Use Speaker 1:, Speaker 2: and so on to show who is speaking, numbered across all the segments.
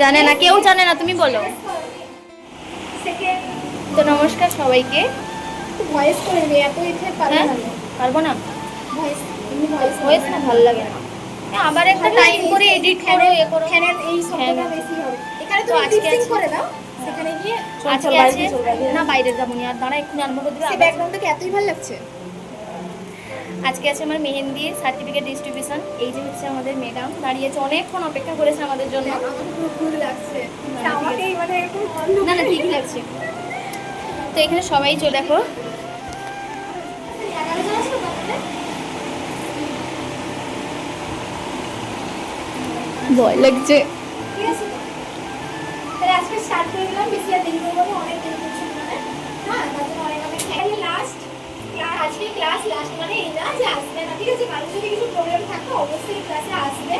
Speaker 1: জানে না কেউ জানে না তুমি বলো। তো নমস্কার সবাইকে।
Speaker 2: ভয়েস করে নে এত ইচ্ছে পারবে
Speaker 1: হ্যাঁ?
Speaker 2: না?
Speaker 1: পারব না
Speaker 2: ভয়েস ভয়েস
Speaker 1: না ভালো লাগে না। আবার একটা টাইম করে এডিট করো এ করো।
Speaker 2: ফ্যানের এই
Speaker 1: হ্যাঁ।
Speaker 2: বেশি হবে। এখানে
Speaker 1: তো আজকে
Speaker 2: করে দাও। সেখানে গিয়ে
Speaker 1: না বাইরে যাব নি আর দাঁড়া দিবে
Speaker 2: সে এতই ভালো লাগছে?
Speaker 1: আজকে আছে আমার মেহেন্দি সার্টিফিকেট ডিস্ট্রিবিউশন এই যে হচ্ছে আমাদের ম্যাডাম দাঁড়িয়েছে অনেকক্ষণ অপেক্ষা করেছে আমাদের জন্য। না, ঠিক
Speaker 2: মানে
Speaker 1: না না ঠিকই লাগছে। তো এখানে সবাই চলে দেখো? ভয় লাগছে।
Speaker 2: ঠিক আজকে স্টার্ট করে দিলাম। ক্লাস মানে এই না যে আসবে না, ঠিক আছে? কারোর যদি কিছু প্রবলেম থাকে, অবশ্যই ক্লাসে আসবে।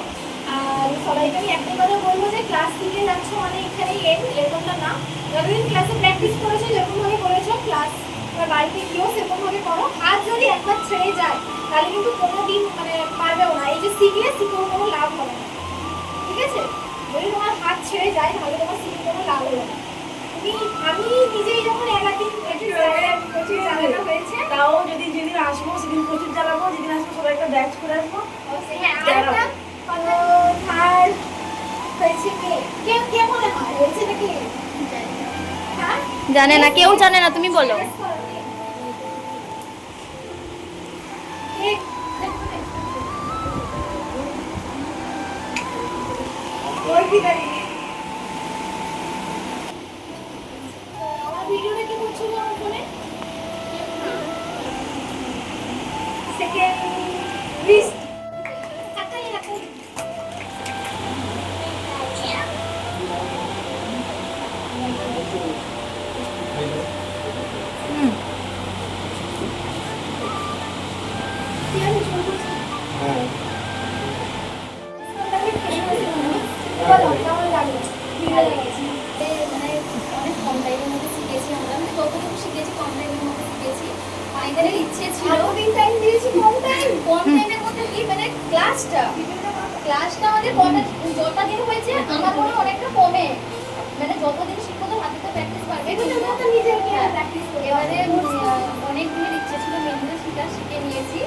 Speaker 2: আর সবাইকে আমি একটা কথা বলব যে ক্লাস শিখে যাচ্ছ মানে এখানে এন্ড এরকমটা না। যতদিন ক্লাসে প্র্যাকটিস করেছ, যেরকমভাবে করেছ ক্লাস এবার বাড়িতে গিয়েও সেরকমভাবে করো। হাত যদি একবার ছেড়ে যায়, তাহলে কিন্তু কোনো দিন মানে পারবেও না। এই যে শিখলে শিখেও কোনো লাভ হবে না। ঠিক আছে? যদি তোমার হাত ছেড়ে যায়, তাহলে তোমার শিখে কোনো লাভ হলো না। তুমি আমি নিজেই যখন একাধিক প্রচুর জায়গায় হয়েছে
Speaker 3: তাও যদি যেদিন আসব সেদিন প্রচুর জ্বালাবো যেদিন আসব সবাইকে ব্যাচ করে আসব।
Speaker 2: হ্যাঁ আরেকটা থার্ড হয়েছে কে? কে কে মনে হয়? হয়েছে নাকি?
Speaker 1: জানে না কেউ জানে না তুমি বলো।
Speaker 2: ওই। আমার ভিডিওটা কি করছ গো
Speaker 4: ফাইনালের ইচ্ছে ছিল।
Speaker 2: এতদিন টাইম দিয়েছি কম টাইম
Speaker 4: কম টাইমের মধ্যে কি মানে ক্লাসটা ক্লাসটা আমাদের কটা যতটা দিন হয়েছে আমার মনে অনেকটা কমে। মানে যতদিন শিখব তো হাতে তো প্র্যাকটিস পারবে
Speaker 2: নিজেকে প্র্যাকটিস করতে।
Speaker 4: এবারে অনেক দিনের ইচ্ছে ছিল মেহেন্দি শিখা শিখে নিয়েছি।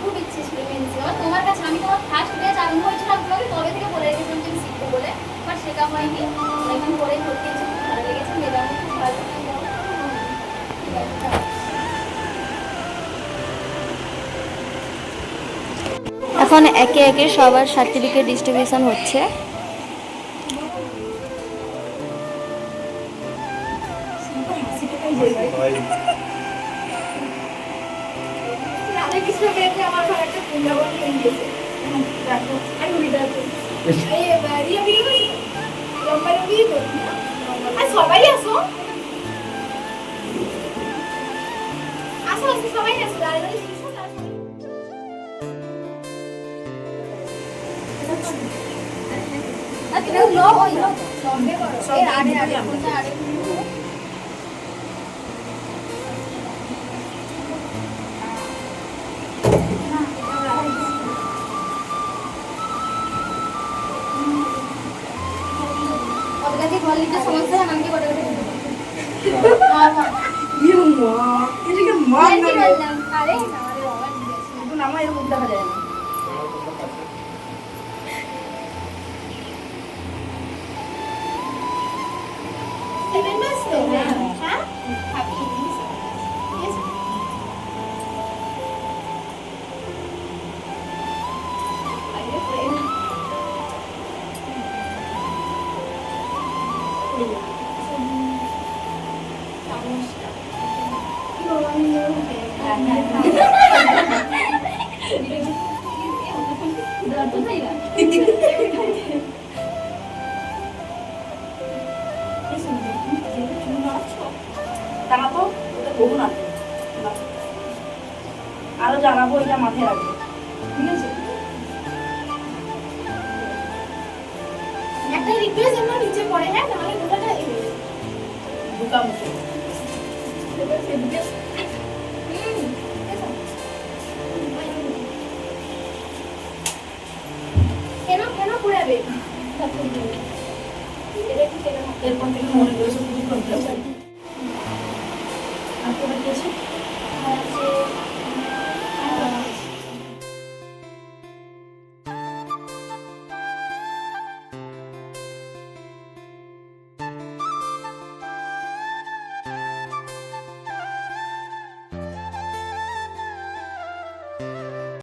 Speaker 4: খুব ইচ্ছে ছিল মেহেন্দি শেখা তোমার কাছে আমি তোমার ফার্স্ট ব্যাচ আরম্ভ হয়েছিল আপনাকে তবে থেকে বলে রেখেছিলাম আমি শিখব বলে? বাট শেখা হয়নি। এখন পরে ভর্তি
Speaker 1: এখন একে একে সবার সার্টিফিকেট ডিস্ট্রিবিউশন হচ্ছে।
Speaker 2: রাধাকৃষ্ণ মেয়েকে আমার ঘরে একটা
Speaker 4: সমস্যা হ্যাঁ
Speaker 3: ইয়ে মা এদিকে মা
Speaker 4: আরে না আরে বাবা
Speaker 3: কিন্তু নামা এরকম দেখা যায় না।
Speaker 2: চামচটা। কি বাবা, আমি এরকম পেয়ে গেলাম।
Speaker 3: জানাব বহু না আরও জানাব এটা মাথায় রাখবে
Speaker 2: একটা রিকোয়েস্ট আমরা নিচে পড়ে হ্যাঁ? হয়ে যাবে।
Speaker 3: ঢুকা মুখে
Speaker 4: একটু তেলে মাখো।
Speaker 3: এরপর থেকে মনে করে সব কিছু আর তোরা কি আছে?